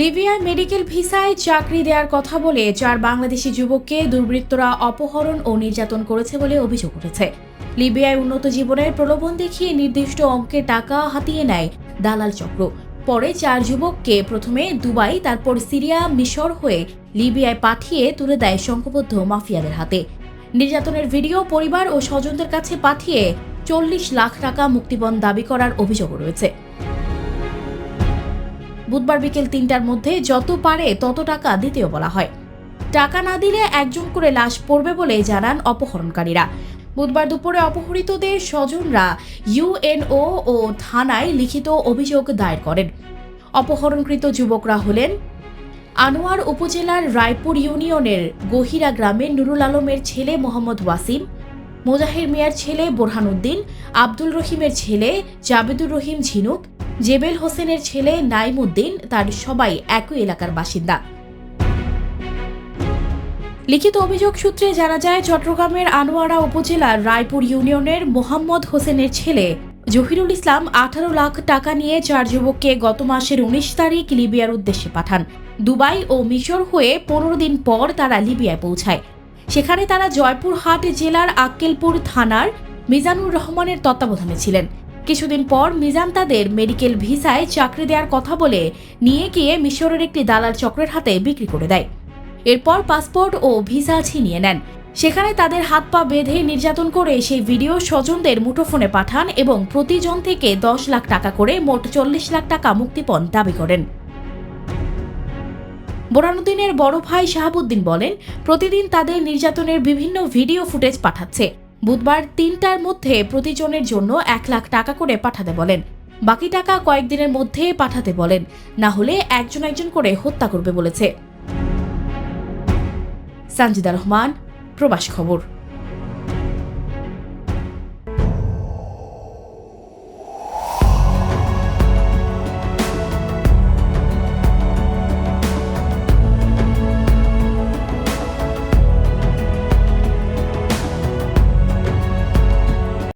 লিবিয়ায় medical ভিসায় চাকরি দেওয়ার কথা বলে চার বাংলাদেশি যুবককে দুর্বৃত্তরা অপহরণ ও নির্যাতন করেছে বলে অভিযোগ উঠেছে। লিবিয়ায় উন্নত জীবনের প্রলোভন দেখিয়ে নির্দিষ্ট অঙ্কের টাকা হাতিয়ে নেয় দালাল চক্র। পরে চার যুবককে প্রথমে দুবাই, তারপর সিরিয়া, মিশর হয়ে লিবিয়ায় পাঠিয়ে তুলে দেয় সংঘবদ্ধ মাফিয়াদের হাতে। নির্যাতনের ভিডিও পরিবার ও স্বজনদের কাছে পাঠিয়ে চল্লিশ লাখ টাকা মুক্তিপণ দাবি করার অভিযোগ রয়েছে। বুধবার বিকেল তিনটার মধ্যে যত পারে তত টাকা দিতেও বলা হয়। টাকা না দিলে একজন করে লাশ পড়বে বলে জানান অপহরণকারীরা। বুধবার দুপুরে অপহৃতদের স্বজনরা ইউএনও ও থানায় লিখিত অভিযোগ দায়ের করেন। অপহরণকৃত যুবকরা হলেন আনোয়ার উপজেলার রায়পুর ইউনিয়নের গহিরা গ্রামের নুরুল আলমের ছেলে মোহাম্মদ ওয়াসিম, মোজাহির মিয়ার ছেলে বোরহানুদ্দিন আব্দুল রহিমের ছেলে জাবেদুর রহিম ঝিনুক জেবেল হোসেনের ছেলে নাইমুদ্দিন তার সবাই একই এলাকার বাসিন্দা। লিখিত অভিযোগ সূত্রে জানা যায়, চট্টগ্রামের আনোয়ারা উপজেলার রায়পুর ইউনিয়নের মোহাম্মদ হোসেনের ছেলে জহিরুল ইসলাম আঠারো লাখ টাকা নিয়ে চার যুবককে গত মাসের উনিশ তারিখ লিবিয়ার উদ্দেশ্যে পাঠান। দুবাই ও মিশর হয়ে পনেরো দিন পর তারা লিবিয়ায় পৌঁছায়। সেখানে তারা জয়পুরহাট জেলার আক্কেলপুর থানার মিজানুর রহমানের তত্ত্বাবধানে ছিলেন। কিছুদিন পর মিজান তাদের মেডিকেল ভিসায় চাকরি দেওয়ার কথা বলে নিয়ে গিয়ে মিশরের একটি দালাল চক্রের হাতে বিক্রি করে দেয়। এরপর পাসপোর্ট ও ভিসা ছিনিয়ে নেন। সেখানে তাদের হাত পা বেঁধে নির্যাতন করে সেই ভিডিও স্বজনদের মুঠোফোনে পাঠান এবং প্রতিজন থেকে দশ লাখ টাকা করে মোট চল্লিশ লাখ টাকা মুক্তিপণ দাবি করেন। বোরানুদ্দিনের বড় ভাই শাহাবুদ্দিন বলেন, প্রতিদিন তাদের নির্যাতনের বিভিন্ন ভিডিও ফুটেজ পাঠাচ্ছে। বুধবার তিনটার মধ্যে প্রতিজনের জন্য এক লাখ টাকা করে পাঠাতে বলেন। বাকি টাকা কয়েকদিনের মধ্যে পাঠাতে বলেন। না হলে একজন একজন করে হত্যা করবে বলেছে। সানজিদা রহমান, প্রবাস খবর।